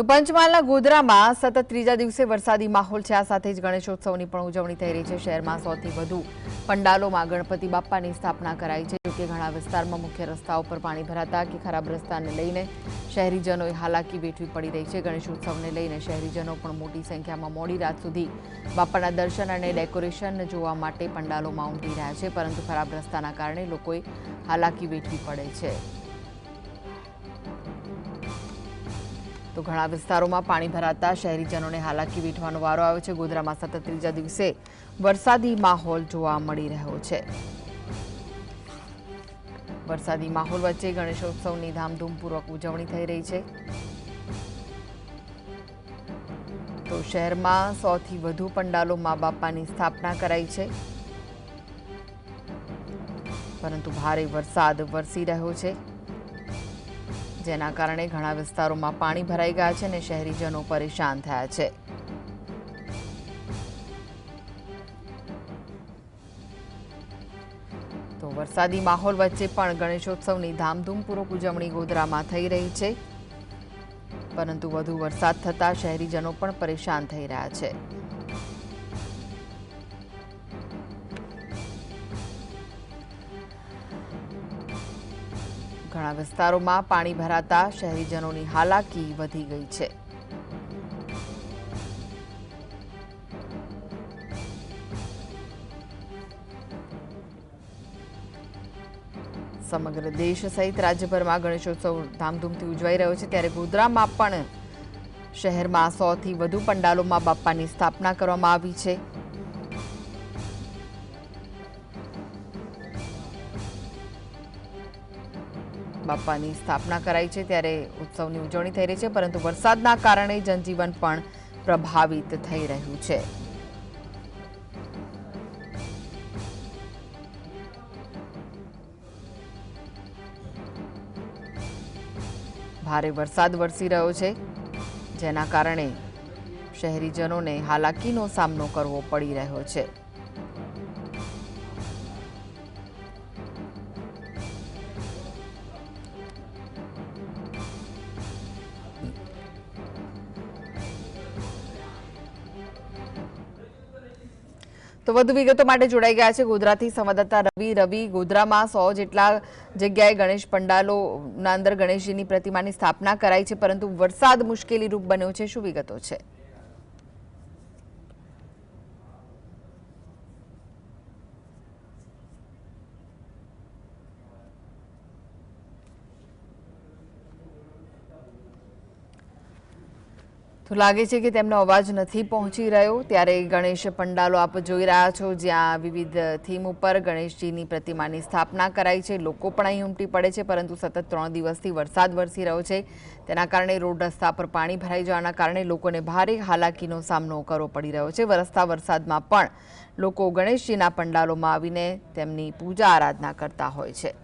તો પંચમહાલના ગોધરામાં સતત ત્રીજા દિવસે વરસાદી માહોલ છે. આ સાથે જ ગણેશોત્સવની પણ ઉજવણી થઈ રહી છે શહેરમાં સૌથી વધુ પંડાલોમાં ગણપતિ બાપ્પાની સ્થાપના કરાઈ છે. જોકે ઘણા વિસ્તારમાં મુખ્ય રસ્તાઓ પર પાણી ભરાતા કે ખરાબ રસ્તાને લઈને શહેરીજનોએ હાલાકી વેઠવી પડી રહી છે. ગણેશોત્સવને લઈને શહેરીજનો પણ મોટી સંખ્યામાં મોડી રાત સુધી બાપ્પાના દર્શન અને ડેકોરેશન જોવા માટે પંડાલોમાં ઉમટી રહ્યા છે. પરંતુ ખરાબ રસ્તાના કારણે લોકોએ હાલાકી વેઠવી પડે છે. તો ઘણા વિસ્તારોમાં પાણી ભરાતા શહેરીજનોને હાલાકી વેઠવાનો વારો આવ્યો છે. ગોધરામાં સતત ત્રીજા દિવસે વરસાદી માહોલ જોવા મળી રહ્યો છે. વરસાદી માહોલ વચ્ચે ગણેશોત્સવની ધામધૂમપૂર્વક ઉજવણી થઈ રહી છે. તો શહેરમાં સોથી વધુ પંડાલો મા બાપાની સ્થાપના કરાઈ છે. પરંતુ ભારે વરસાદ વરસી રહ્યો છે. જેના કારણે ઘણા વિસ્તારોમાં પાણી ભરાઈ ગયા છે અને શહેરીજનો પરેશાન થયા છે. તો વરસાદી માહોલ વચ્ચે પણ ગણેશોત્સવની ધામધૂમપૂર્વક ઉજવણી ગોધરામાં થઈ રહી છે. પરંતુ વધુ વરસાદ થતાં શહેરીજનો પણ પરેશાન થઈ રહ્યા છે. ઘણા વિસ્તારોમાં પાણી ભરાતા શહેરીજનોની હાલાકી વધી ગઈ છે. સમગ્ર દેશ સહિત રાજ્યભરમાં ગણેશોત્સવ ધામધૂમથી ઉજવાઈ રહ્યો છે. ત્યારે ગોધરામાં પણ શહેરમાં સોથી વધુ પંડાલોમાં બાપ્પાની સ્થાપના કરવામાં આવી છે. બાપ્પાની સ્થાપના કરાઈ છે ત્યારે ઉત્સવની ઉજવણી થઈ રહી છે, પરંતુ વરસાદના કારણે જનજીવન પણ પ્રભાવિત થઈ રહ્યું છે. ભારે વરસાદ વરસી રહ્યો છે, જેના કારણે શહેરીજનોને હાલાકીનો સામનો કરવો પડી રહ્યો છે. તો વધુ વિગતો માટે જોડાઈ ગયા છે ગોધરાથી સંવાદદાતા રવિ. રવિ, ગોધરામાં સો જેટલા જગ્યાએ ગણેશ પંડાલોના અંદર ગણેશજીની પ્રતિમાની સ્થાપના કરાઈ છે, પરંતુ વરસાદ મુશ્કેલી રૂપ બન્યો છે. શું વિગતો છે? તો લાગે છે કે તેમનો અવાજ નથી પહોંચી રહ્યો. ત્યારે ગણેશ પંડાલો આપ જોઈ રહ્યા છો, જ્યાં વિવિધ થીમ ઉપર ગણેશજીની પ્રતિમાની સ્થાપના કરાઈ છે. લોકો પણ અહીં ઉમટી પડે છે, પરંતુ સતત ત્રણ દિવસથી વરસાદ વરસી રહ્યો છે. તેના કારણે રોડ રસ્તા પર પાણી ભરાઈ જવાના કારણે લોકોને ભારે હાલાકીનો સામનો કરવો પડી રહ્યો છે. વરસતા વરસાદમાં પણ લોકો ગણેશજીના પંડાલોમાં આવીને તેમની પૂજા આરાધના કરતા હોય છે.